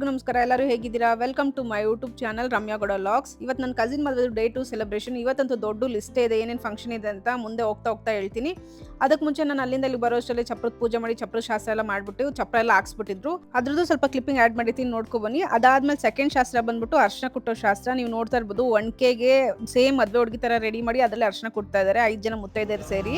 ಎಲ್ರಿಗೂ ನಮಸ್ಕಾರ. ಎಲ್ಲರೂ ಹೇಗಿದ್ದೀರಾ? Welcome to my YouTube channel Ramya Gowda vlogs ಇವತ್ತು ನನ್ನ ಕಸಿನ್ ಮದುವೆ ಡೇ ಟು ಸೆಲೆಬ್ರೇಷನ್ ಇವತ್ತಂತೂ ದೊಡ್ಡ ಲಿಸ್ಟ್ ಇದೆ. ಏನೇನು ಫಂಕ್ಷನ್ ಇದೆ ಅಂತ ಮುಂದೆ ಹೋಗ್ತಾ ಹೋಗ್ತಾ ಹೇಳ್ತೀನಿ. ಅದಕ್ಕೆ ಮುಂಚೆ ನಾನು ಅಲ್ಲಿಂದ ಇಲ್ಲಿ ಬರೋಷ್ಟರಲ್ಲಿ ಚಪ್ರದ ಪೂಜೆ ಮಾಡಿ, ಚಪ್ರದ ಶಾಸ್ತ್ರ ಎಲ್ಲ ಮಾಡಿಬಿಟ್ಟು ಚಪ್ರ ಎಲ್ಲ ಹಾಕ್ಸ್ಬಿಟ್ಟಿದ್ರು. ಅದ್ರದ್ದು ಸ್ವಲ್ಪ ಕ್ಲಿಪ್ಪಿಂಗ್ ಆ್ಯಡ್ ಮಾಡಿರ್ತೀನಿ, ನೋಡ್ಕೊ ಬನ್ನಿ. ಅದಾದ್ಮೇಲೆ ಸೆಕೆಂಡ್ ಶಾಸ್ತ್ರ ಬಂದ್ಬಿಟ್ಟು ಅರ್ಶನ ಕುಟ್ಟೋ ಶಾಸ್ತ್ರ. ನೀವು ನೋಡ್ತಾ ಇರ್ಬೋದು ಒಣ್ಕೆಗೆ ಸೇಮ್ ಮದುವೆ ಹುಡುಗಿ ಥರ ರೆಡಿ ಮಾಡಿ ಅದರಲ್ಲಿ ಅರ್ಶನ ಕೊಡ್ತಾ ಇದ್ದಾರೆ ಐದು ಜನ ಮುತ್ತೈದೆಯರು ಸೇರಿ.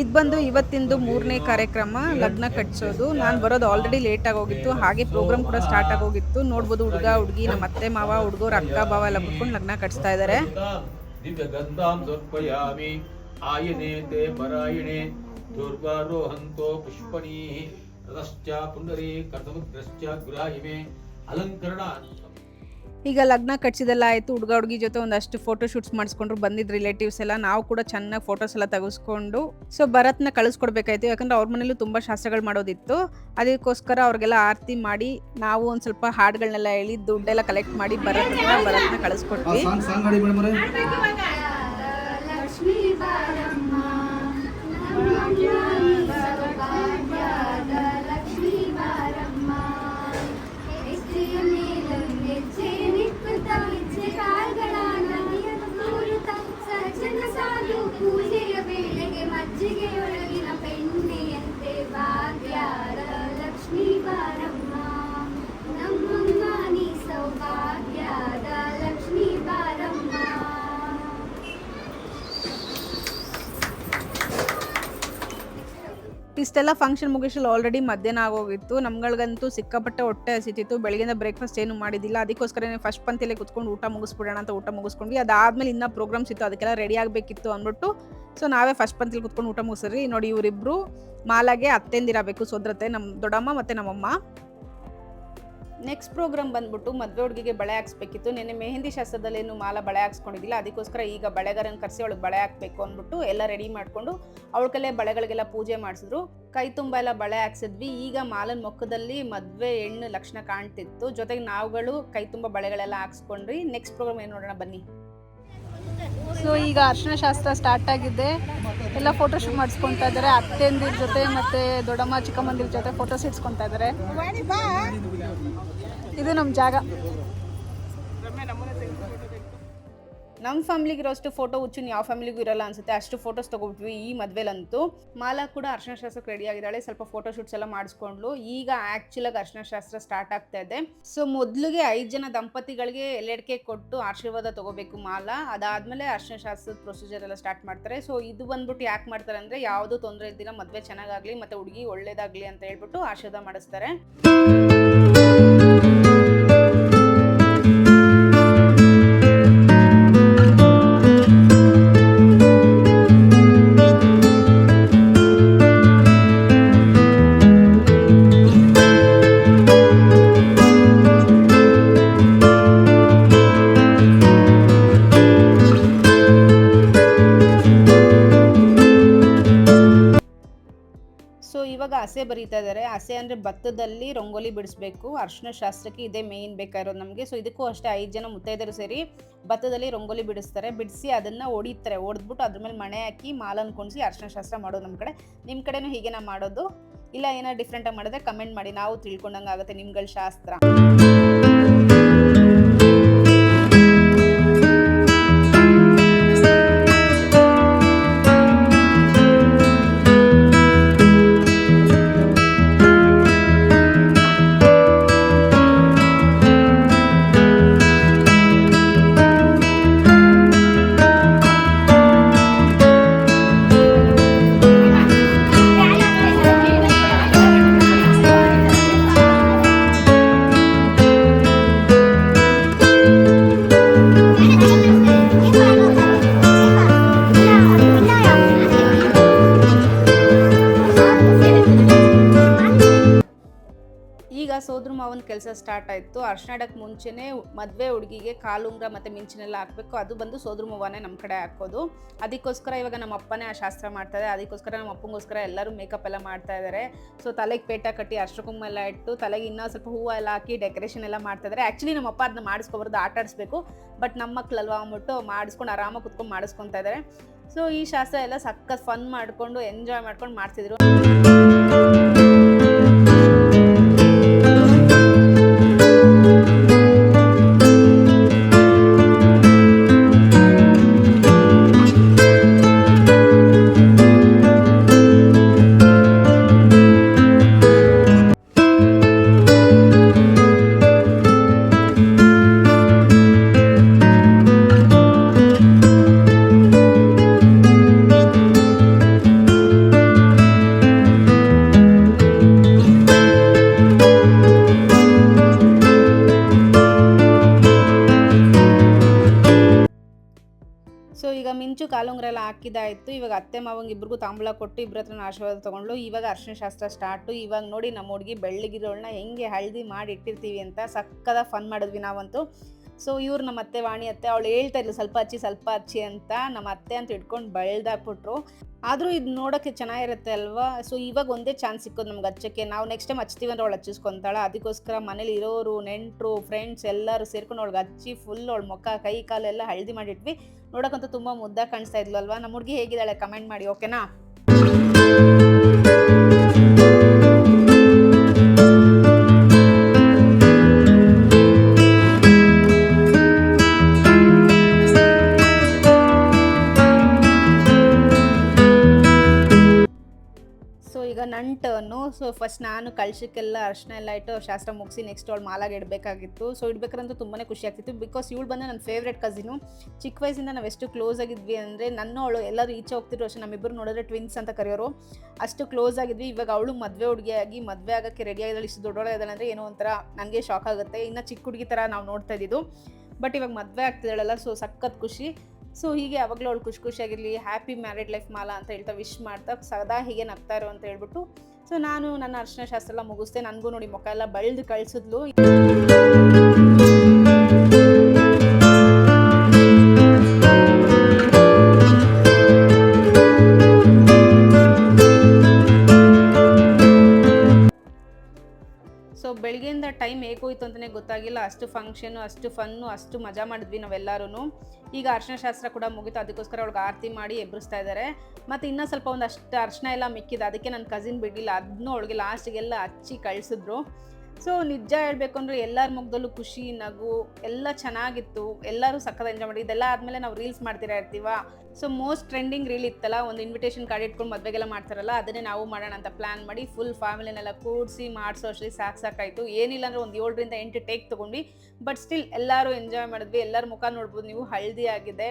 ಇದು ಬಂದು ಇವತ್ತಿಂದು ಮೂರನೇ ಕಾರ್ಯಕ್ರಮ, ಲಗ್ನ ಕಟ್ಸೋದು. ನಾನು ಬರೋದು ಆಲ್ರೆಡಿ ಲೇಟ್ ಆಗೋಗಿತ್ತು ಹಾಗೆ ಪ್ರೋಗ್ರಾಮ್ ಕೂಡ ಸ್ಟಾರ್ಟ್ ಆಗೋಗಿತ್ತು ನೋಡ್ಬೋದು ಹುಡುಗ, ಹುಡುಗಿ ನಮ್ಮ ಅತ್ತೆ ಮಾವ, ಹುಡುಗರು, ಅಕ್ಕ, ಭಾವ ಎಲ್ಲ ಕುತ್ಕೊಂಡು ಲಗ್ನ ಕಟ್ಸ್ತಾ ಇದ್ದಾರೆ ಅಲಂಕರಣ ಈಗ ಲಗ್ನ ಕಟ್ಸಿದೆಲ್ಲ ಆಯಿತು, ಹುಡುಗ ಹುಡುಗಿ ಜೊತೆ ಒಂದಷ್ಟು ಫೋಟೋ ಶೂಟ್ಸ್ ಮಾಡಿಸ್ಕೊಂಡ್ರು ಬಂದಿದ್ದ ರಿಲೇಟಿವ್ಸ್ ಎಲ್ಲ. ನಾವು ಕೂಡ ಚೆನ್ನಾಗಿ ಫೋಟೋಸ್ ಎಲ್ಲ ತೆಗೆಸ್ಕೊಂಡು ಸೊ ಭರತ್ನ ಕಳಿಸ್ಕೊಡ್ಬೇಕಾಯ್ತು. ಯಾಕಂದ್ರೆ ಅವ್ರ ಮನೇಲೂ ತುಂಬ ಶಾಸ್ತ್ರಗಳು ಮಾಡೋದಿತ್ತು. ಅದಕ್ಕೋಸ್ಕರ ಅವ್ರಿಗೆಲ್ಲ ಆರತಿ ಮಾಡಿ, ನಾವು ಒಂದು ಸ್ವಲ್ಪ ಹಾಡುಗಳನ್ನೆಲ್ಲ ಹೇಳಿ, ದುಡ್ಡೆಲ್ಲ ಕಲೆಕ್ಟ್ ಮಾಡಿ ಭರತ್ನ ಭರತ್ನ ಕಳಿಸ್ಕೊಟ್ವಿ. ಇಷ್ಟೆಲ್ಲ ಫಂಕ್ಷನ್ ಮುಗಿಸಲು ಆಲ್ರೆಡಿ ಮಧ್ಯಾಹ್ನ ಆಗೋಗಿತ್ತು. ನಮ್ಗಳಿಗಂತೂ ಸಿಕ್ಕಾಪಟ್ಟೆ ಹೊಟ್ಟೆ ಹಸಿತಿತ್ತು. ಬೆಳಗಿನ ಬ್ರೇಕ್ಫಾಸ್ಟ್ ಏನು ಮಾಡಿದಿಲ್ಲ ಅದಕ್ಕೋಸ್ಕರ ಫಸ್ಟ್ ಪಂತಿಲೆ ಕುತ್ಕೊಂಡು ಊಟ ಮುಗಿಸ್ಬಿಡೋಣ ಅಂತ ಊಟ ಮುಗಿಸ್ಕೊಂಡ್ವಿ. ಅದಾದ್ಮೇಲೆ ಇನ್ನೂ ಪ್ರೋಗ್ರಾಮ್ಸ್ ಇತ್ತು ಅದಕ್ಕೆಲ್ಲ ರೆಡಿ ಆಗಬೇಕಿತ್ತು ಅಂದ್ಬಿಟ್ಟು. ಸೊ ನಾವೇ ಫಸ್ಟ್ ಪಂತಿಲಿ ಕುತ್ಕೊಂಡು ಊಟ ಮುಗಿಸ್ರಿ. ನೋಡಿ ಇವರಿಬ್ರು ಮಾಲಾಗೆ ಅತ್ತೆಂದಿರಬೇಕು. ಸೋದ್ರತೆ ನಮ್ಮ ದೊಡ್ಡಮ್ಮ ಮತ್ತು ನಮ್ಮಮ್ಮ. ನೆಕ್ಸ್ಟ್ ಪ್ರೋಗ್ರಾಮ್ ಬಂದ್ಬಿಟ್ಟು ಮದುವೆ ಹುಡುಗಿಗೆ ಬಳೆ ಹಾಕ್ಸ್ಬೇಕಿತ್ತು. ನಿನ್ನೆ ಮೆಹಂದಿ ಶಾಸ್ತ್ರದಲ್ಲೇನು ಮಾಲ ಬಳೆ ಹಾಕ್ಸ್ಕೊಂಡಿದ್ದಿಲ್ಲ. ಅದಕ್ಕೋಸ್ಕರ ಈಗ ಬಳೆಗಾರನ ಕರೆಸಿ ಅವಳಿಗೆ ಬಳೆ ಹಾಕ್ಬೇಕು ಅಂದ್ಬಿಟ್ಟು ಎಲ್ಲ ರೆಡಿ ಮಾಡಿಕೊಂಡು ಅವಳ ಕಲೆ ಬಳೆಗಳಿಗೆಲ್ಲ ಪೂಜೆ ಮಾಡಿಸಿದ್ರು. ಕೈ ತುಂಬ ಎಲ್ಲ ಬಳೆ ಹಾಕ್ಸಿದ್ವಿ. ಈಗ ಮಾಲನ ಮುಖದಲ್ಲಿ ಮದುವೆ ಹೆಣ್ಣು ಲಕ್ಷಣ ಕಾಣ್ತಿತ್ತು. ಜೊತೆಗೆ ನಾವುಗಳು ಕೈ ತುಂಬ ಬಳೆಗಳೆಲ್ಲ ಹಾಕ್ಸ್ಕೊಂಡ್ರಿ. ನೆಕ್ಸ್ಟ್ ಪ್ರೋಗ್ರಾಮ್ ಏನು ನೋಡೋಣ ಬನ್ನಿ. ಸೊ ಈಗ ಅರ್ಶನ ಶಾಸ್ತ್ರ ಸ್ಟಾರ್ಟ್ ಆಗಿದೆ. ಎಲ್ಲ ಫೋಟೋ ಶೂಟ್ ಮಾಡಿಸ್ಕೊತಾ ಇದ್ದಾರೆ. ಅತ್ತೆಂದಿರ ಜೊತೆ ಮತ್ತೆ ದೊಡ್ಡಮ್ಮ ಚಿಕ್ಕಮ್ಮಂದಿರ ಜೊತೆ ಫೋಟೋಸ್ ಇಡ್ಸ್ಕೊತಾ ಇದ್ದಾರೆ. ಇದು ನಮ್ಮ ಜಾಗ. ನಮ್ಮ ಫ್ಯಾಮಿಲಿಗೆ ಇರೋಷ್ಟು ಫೋಟೋ ಹುಚ್ಚು ಯಾವ ಫ್ಯಾಮಿಲಿಗೂ ಇರಲ್ಲ ಅನ್ಸುತ್ತೆ. ಅಷ್ಟು ಫೋಟೋಸ್ ತಗೊಬಿಟ್ವಿ ಈ ಮದ್ವೆಲಂತೂ. ಮಾಲಾ ಕೂಡ ಅರ್ಶನ ಶಾಸ್ತ್ರಕ್ಕೆ ರೆಡಿ ಆಗಿದ್ದಾಳೆ. ಸ್ವಲ್ಪ ಫೋಟೋ ಶೂಟ್ಸ್ ಎಲ್ಲ ಮಾಡಿಸ್ಕೊಂಡ್ಲು. ಈಗ ಆ್ಯಕ್ಚುಲಾಗಿ ಅರ್ಶನ ಶಾಸ್ತ್ರ ಸ್ಟಾರ್ಟ್ ಆಗ್ತಾ ಇದೆ. ಸೊ ಮೊದಲಿಗೆ ಐದು ಜನ ದಂಪತಿಗಳಿಗೆ ಎಲ್ಲೆಡ್ಕೆ ಕೊಟ್ಟು ಆಶೀರ್ವಾದ ತಗೋಬೇಕು ಮಾಲಾ. ಅದಾದ್ಮೇಲೆ ಅರ್ಶನ ಶಾಸ್ತ್ರದ ಪ್ರೊಸೀಜರ್ ಎಲ್ಲ ಸ್ಟಾರ್ಟ್ ಮಾಡ್ತಾರೆ. ಸೊ ಇದು ಬಂದ್ಬಿಟ್ಟು ಯಾಕೆ ಮಾಡ್ತಾರೆ ಅಂದ್ರೆ ಯಾವುದೂ ತೊಂದರೆ ಇದ್ದಿಲ್ಲ ಮದುವೆ ಚೆನ್ನಾಗಾಗ್ಲಿ ಮತ್ತೆ ಹುಡುಗಿ ಒಳ್ಳೇದಾಗಲಿ ಅಂತ ಹೇಳ್ಬಿಟ್ಟು ಆಶೀರ್ವಾದ ಮಾಡಿಸ್ತಾರೆ. ಹಸೆ ಬರೀತಾ ಇದ್ದಾರೆ ಹಸೆ ಅಂದರೆ ಭತ್ತದಲ್ಲಿ ರಂಗೋಲಿ ಬಿಡಿಸ್ಬೇಕು. ಅರ್ಶಿನ ಶಾಸ್ತ್ರಕ್ಕೆ ಇದೇ ಮೇಯ್ನ್ ಬೇಕಾಗಿರೋದು ನಮಗೆ. ಸೊ ಇದಕ್ಕೂ ಅಷ್ಟೇ ಐದು ಜನ ಮುತ್ತೈದರು ಸೇರಿ ಭತ್ತದಲ್ಲಿ ರಂಗೋಲಿ ಬಿಡಿಸ್ತಾರೆ. ಬಿಡಿಸಿ ಅದನ್ನು ಹೊಡಿತಾರೆ ಹೊಡೆದ್ಬಿಟ್ಟು ಅದ್ರ ಮೇಲೆ ಮಣೆ ಹಾಕಿ ಮಾಲನ್ನು ಕುಣಿಸಿ ಅರ್ಶಿನ ಶಾಸ್ತ್ರ ಮಾಡೋದು ನಮ್ಮ ಕಡೆ. ನಿಮ್ಮ ಕಡೆನೂ ಹೀಗೇನ ಮಾಡೋದು? ಇಲ್ಲ ಏನೋ ಡಿಫ್ರೆಂಟಾಗಿ ಮಾಡಿದ್ರೆ ಕಮೆಂಟ್ ಮಾಡಿ. ನಾವು ತಿಳ್ಕೊಂಡಂಗೆ ಆಗುತ್ತೆ ನಿಮ್ಗಳ ಶಾಸ್ತ್ರ. ಮಾವನ ಕೆಲಸ ಸ್ಟಾರ್ಟ್ ಆಯಿತು. ಅರ್ಶನಾಡಕ್ಕೆ ಮುಂಚೆನೇ ಮದುವೆ ಹುಡುಗಿಗೆ ಕಾಲುಂಗ್ರ ಮತ್ತು ಮಿಂಚಿನೆಲ್ಲ ಹಾಕಬೇಕು. ಅದು ಬಂದು ಸೋದ್ರ ಮೂವನೇ ನಮ್ಮ ಕಡೆ ಹಾಕೋದು. ಅದಕ್ಕೋಸ್ಕರ ಇವಾಗ ನಮ್ಮ ಅಪ್ಪನೇ ಆ ಶಾಸ್ತ್ರ ಮಾಡ್ತಾರೆ. ಅದಕ್ಕೋಸ್ಕರ ನಮ್ಮ ಅಪ್ಪಂಗೋಸ್ಕರ ಎಲ್ಲರೂ ಮೇಕಪ್ ಎಲ್ಲ ಮಾಡ್ತಾ ಇದ್ದಾರೆ ಸೊ ತಲೆಗೆ ಪೇಟ ಕಟ್ಟಿ ಕುಂಕುಮ ಎಲ್ಲ ಇಟ್ಟು, ತಲೆಗೆ ಇನ್ನೂ ಸ್ವಲ್ಪ ಹೂವು ಎಲ್ಲ ಹಾಕಿ ಡೆಕೋರೇಷನ್ ಎಲ್ಲ ಮಾಡ್ತಾ ಇದ್ದಾರೆ ಆ್ಯಕ್ಚುಲಿ ನಮ್ಮ ಅಪ್ಪ ಅದನ್ನ ಮಾಡಿಸ್ಕೊಬಾರ್ದು, ಆಟ ಆಡಿಸ್ಬೇಕು. ಬಟ್ ನಮ್ಮ ಮಕ್ಕಳಲ್ವಾ ಅಂದ್ಬಿಟ್ಟು ಮಾಡಿಸ್ಕೊಂಡು ಆರಾಮಾಗಿ ಕುತ್ಕೊಂಡು ಮಾಡಿಸ್ಕೊತಾ ಇದ್ದಾರೆ ಸೊ ಈ ಶಾಸ್ತ್ರ ಎಲ್ಲ ಸಖತ್ ಫನ್ ಮಾಡಿಕೊಂಡು ಎಂಜಾಯ್ ಮಾಡ್ಕೊಂಡು ಮಾಡ್ತಿದ್ರು. ಈಗ ಮಿಂಚು ಕಾಲುಂಗ್ರ ಎಲ್ಲ ಹಾಕಿದ್ದಾಯಿತು ಇವಾಗ ಅತ್ತೆ ಮಾವಂಗೆ ಇಬ್ರಿಗೂ ತಾಂಬೂಲ ಕೊಟ್ಟು ಇಬ್ಬರ ಹತ್ರ ಆಶೀರ್ವಾದ ತೊಗೊಂಡು ಇವಾಗ ಅರ್ಶಿನ ಶಾಸ್ತ್ರ ಸ್ಟಾರ್ಟು ಇವಾಗ ನೋಡಿ ನಮ್ಮ ಹುಡುಗಿ ಬೆಳ್ಳಿಗಿರೋಳನ್ನ ಹೆಂಗೆ ಹಳದಿ ಮಾಡಿ ಇಟ್ಟಿರ್ತೀವಿ ಅಂತ ಸಕ್ಕದ ಫನ್ ಮಾಡಿದ್ವಿ ನಾವಂತೂ. ಸೊ ಇವ್ರು ನಮ್ಮ ಅತ್ತೆ, ವಾಣಿ ಅತ್ತೆ ಅವಳು ಹೇಳ್ತಾ ಇದ್ಲು, ಸ್ವಲ್ಪ ಹಚ್ಚಿ ಸ್ವಲ್ಪ ಹಚ್ಚಿ ಅಂತ ನಮ್ಮ ಅತ್ತೆ ಅಂತ ಇಟ್ಕೊಂಡು ಬೆಳ್ದಾಕ್ಬಿಟ್ರು. ಆದರೂ ಇದು ನೋಡೋಕ್ಕೆ ಚೆನ್ನಾಗಿರುತ್ತೆ ಅಲ್ವಾ? ಸೊ ಇವಾಗ ಒಂದೇ ಚಾನ್ಸ್ ಸಿಕ್ಕೋದು ನಮ್ಗೆ ಹಚ್ಚಕ್ಕೆ. ನಾವು ನೆಕ್ಸ್ಟ್ ಟೈಮ್ ಹಚ್ತೀವಿ ಅಂದ್ರೆ ಅವಳು ಹಚ್ಚಿಸ್ಕೊತಾಳೆ. ಅದಕ್ಕೋಸ್ಕರ ಮನೇಲಿ ಇರೋರು, ನೆಂಟರು ಫ್ರೆಂಡ್ಸ್ ಎಲ್ಲರೂ ಸೇರ್ಕೊಂಡು ಅವಳಿಗೆ ಹಚ್ಚಿ ಫುಲ್ ಅವಳು ಮುಖ, ಕೈ, ಕಾಲೆಲ್ಲ ಹಳದಿ ಮಾಡಿಟ್ವಿ. ನೋಡೋಕ್ಕಂತೂ ತುಂಬಾ ಮುದ್ದಾಗಿ ಕಾಣಿಸ್ತಾ ಇದ್ಲು ಅಲ್ವಾ? ನಮ್ಮ ಹುಡುಗಿ ಹೇಗಿದ್ದಾಳೆ? ಕಮೆಂಟ್ ಮಾಡಿ ಓಕೆನಾ ನಾನು ಕಳ್ಸಕ್ಕೆಲ್ಲ ಅರ್ಶನ ಎಲ್ಲ ಇಟ್ಟು ಶಾಸ್ತ್ರ ಮುಗಿಸಿ ನೆಕ್ಸ್ಟ್ ಅವಳು ಮಾಲಾಗೆ ಇಡಬೇಕಾಗಿತ್ತು. ಸೊ ಇಡ್ಬೇಕಂತೂ ತುಂಬಾ ಖುಷಿ ಆಗ್ತಿತ್ತು ಬಿಕಾಸ್ ಇವಳು ಬಂದು ನನ್ನ ಫೇವ್ರೆಟ್ ಕಸಿನು ಚಿಕ್ಕ ವಯಸ್ಸಿಂದ ನಾವು ಎಷ್ಟು ಕ್ಲೋಸ್ ಆಗಿದ್ವಿ ಅಂದರೆ ನನ್ನ ಅವಳು ಎಲ್ಲರೂ ಈಚೆ ಹೋಗ್ತಿದ್ರು ಅಷ್ಟೇ, ನಮ್ಮಿಬ್ಬರು ನೋಡಿದ್ರೆ ಟ್ವಿನ್ಸ್ ಅಂತ ಕರೆಯೋರು. ಅಷ್ಟು ಕ್ಲೋಸ್ ಆಗಿದ್ವಿ, ಇವಾಗ ಅವಳು ಮದುವೆ ಹುಡುಗಿಯಾಗಿ ಮದುವೆ ಆಗೋಕ್ಕೆ ರೆಡಿ ಆಗಿದ್ದಾಳೆ, ಇಷ್ಟು ದೊಡ್ಡವಳಿದ್ದಾಳೆ ಅಂದರೆ ಏನೋ ಒಂಥರ ನನಗೆ ಶಾಕ್ ಆಗುತ್ತೆ. ಇನ್ನು ಚಿಕ್ಕ ಹುಡುಗಿ ಥರ ನಾವು ನೋಡ್ತಾ ಇದ್ದಿದ್ದು. ಬಟ್ ಇವಾಗ ಮದುವೆ ಆಗ್ತಿದ್ದಾಳಲ್ಲ ಸೊ ಸಖತ್ ಖುಷಿ. ಸೊ ಹೀಗೆ ಯಾವಾಗಲೂ ಅವಳು ಖುಷಿ ಖುಷಿಯಾಗಿರಲಿ ಹ್ಯಾಪಿ ಮ್ಯಾರಿಡ್ ಲೈಫ್ ಮಾಲಾ ಅಂತ ಹೇಳ್ತಾ ವಿಶ್ ಮಾಡ್ತಾ, ಸದಾ ಹೀಗೆ ನಗ್ತಾ ಇರೋ ಅಂತ ಹೇಳ್ಬಿಟ್ಟು ಸೊ ನಾನು ನನ್ನ ಅರ್ಶನ ಶಾಸ್ತ್ರ ಎಲ್ಲ ಮುಗಿಸ್ದೆ ನನಗೂ ನೋಡಿ ಮುಖ ಎಲ್ಲ ಬಳ್ದು ಕಳಿಸಿದ್ಲು. ಗೊತ್ತಾಗಿಲ್ಲ. ಅಷ್ಟು ಫಂಕ್ಷನ್ ಅಷ್ಟು ಫನ್ನು ಅಷ್ಟು ಮಜಾ ಮಾಡಿದ್ವಿ ನಾವೆಲ್ಲರೂ ಈಗ ಅರ್ಶನ ಶಾಸ್ತ್ರ ಕೂಡ ಮುಗಿತು. ಅದಕ್ಕೋಸ್ಕರ ಅವ್ಳಿಗೆ ಆರತಿ ಮಾಡಿ ಎಬ್ಬರಿಸ್ತಾ ಇದ್ದಾರೆ ಮತ್ತು ಇನ್ನೂ ಸ್ವಲ್ಪ ಒಂದು ಅಷ್ಟು ಅರ್ಶನ ಎಲ್ಲ ಮಿಕ್ಕಿದೆ. ಅದಕ್ಕೆ ನನ್ನ ಕಸಿನ್ ಬಿಡಲಿಲ್ಲ. ಅದನ್ನೂ ಅವಳಿಗೆ ಲಾಸ್ಟಿಗೆಲ್ಲ ಹಚ್ಚಿ ಕಳಿಸಿದ್ರು. ಸೊ ನಿಜ ಹೇಳ್ಬೇಕು ಅಂದ್ರೆ ಎಲ್ಲರ ಮುಖದಲ್ಲೂ ಖುಷಿ, ನಗು ಎಲ್ಲ ಚೆನ್ನಾಗಿತ್ತು. ಎಲ್ಲರೂ ಸಕ್ಕದ ಎಂಜಾಯ್ ಮಾಡಿ ಇದೆಲ್ಲ ಆದಮೇಲೆ ನಾವು ರೀಲ್ಸ್ ಮಾಡ್ತೀರಾ ಇರ್ತೀವ? ಸೊ ಮೋಸ್ಟ್ ಟ್ರೆಂಡಿಂಗ್ ರೀಲ್ ಇತ್ತಲ್ಲ, ಒಂದು ಇನ್ವಿಟೇಷನ್ ಕಾರ್ಡ್ ಇಟ್ಕೊಂಡು ಮದುವೆಗೆಲ್ಲ ಮಾಡ್ತಾರಲ್ಲ, ಅದನ್ನೇ ನಾವು ಮಾಡೋಣ ಅಂತ ಪ್ಲ್ಯಾನ್ ಮಾಡಿ ಫುಲ್ ಫ್ಯಾಮಿಲಿನೆಲ್ಲ ಕೂಡಿಸಿ ಮಾಡಿಸೋ ಅಷ್ಟೇ ಸಾಕು ಸಾಕಾಯಿತು. ಏನಿಲ್ಲ ಅಂದ್ರೆ ಒಂದು ಏಳರಿಂದ ಎಂಟು ಟೇಕ್ ತಗೊಂಡು ಬಟ್ ಸ್ಟಿಲ್ ಎಲ್ಲರೂ ಎಂಜಾಯ್ ಮಾಡಿದ್ವಿ. ಎಲ್ಲರ ಮುಖ ನೋಡ್ಬೋದು. ನೀವು ಹಳದಿ ಆಗಿದೆ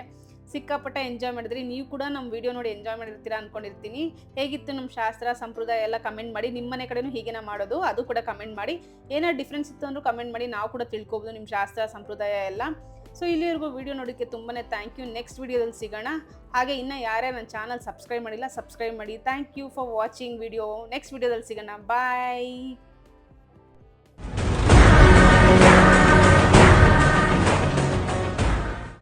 ಸಿಕ್ಕಾಪಟ್ಟೆ ಎಂಜಾಯ್ ಮಾಡಿದ್ರಿ. ನೀವು ಕೂಡ ನಮ್ಮ ವಿಡಿಯೋ ನೋಡಿ ಎಂಜಾಯ್ ಮಾಡಿರ್ತೀರಾ ಅಂದ್ಕೊಂಡಿರ್ತೀನಿ ಹೇಗಿತ್ತು ನಮ್ಮ ಶಾಸ್ತ್ರ, ಸಂಪ್ರದಾಯ ಎಲ್ಲ ಕಮೆಂಟ್ ಮಾಡಿ. ನಿಮ್ಮ ಮನೆ ಕಡೆನೂ ಹೀಗೇನ ಮಾಡೋದು. ಅದು ಕೂಡ ಕಮೆಂಟ್ ಮಾಡಿ. ಏನಾದ್ರು ಡಿಫ್ರೆನ್ಸ್ ಇತ್ತು ಅಂದ್ರೂ ಕಮೆಂಟ್ ಮಾಡಿ. ನಾವು ಕೂಡ ತಿಳ್ಕೊಬೋದು ನಿಮ್ಮ ಶಾಸ್ತ್ರ, ಸಂಪ್ರದಾಯ ಎಲ್ಲ. ಸೊ ಇಲ್ಲಿವರೆಗೂ ವಿಡಿಯೋ ನೋಡೋಕ್ಕೆ ತುಂಬಾ ಥ್ಯಾಂಕ್ ಯು ನೆಕ್ಸ್ಟ್ ವಿಡಿಯೋದಲ್ಲಿ ಸಿಗೋಣ. ಹಾಗೆ ಇನ್ನು ಯಾರ್ಯಾರು ನನ್ನ ಚಾನಲ್ ಸಬ್ಸ್ಕ್ರೈಬ್ ಮಾಡಿಲ್ಲ ಸಬ್ಸ್ಕ್ರೈಬ್ ಮಾಡಿ. Thank you for watching video next ವಿಡಿಯೋದಲ್ಲಿ ಸಿಗೋಣ. ಬಾಯ್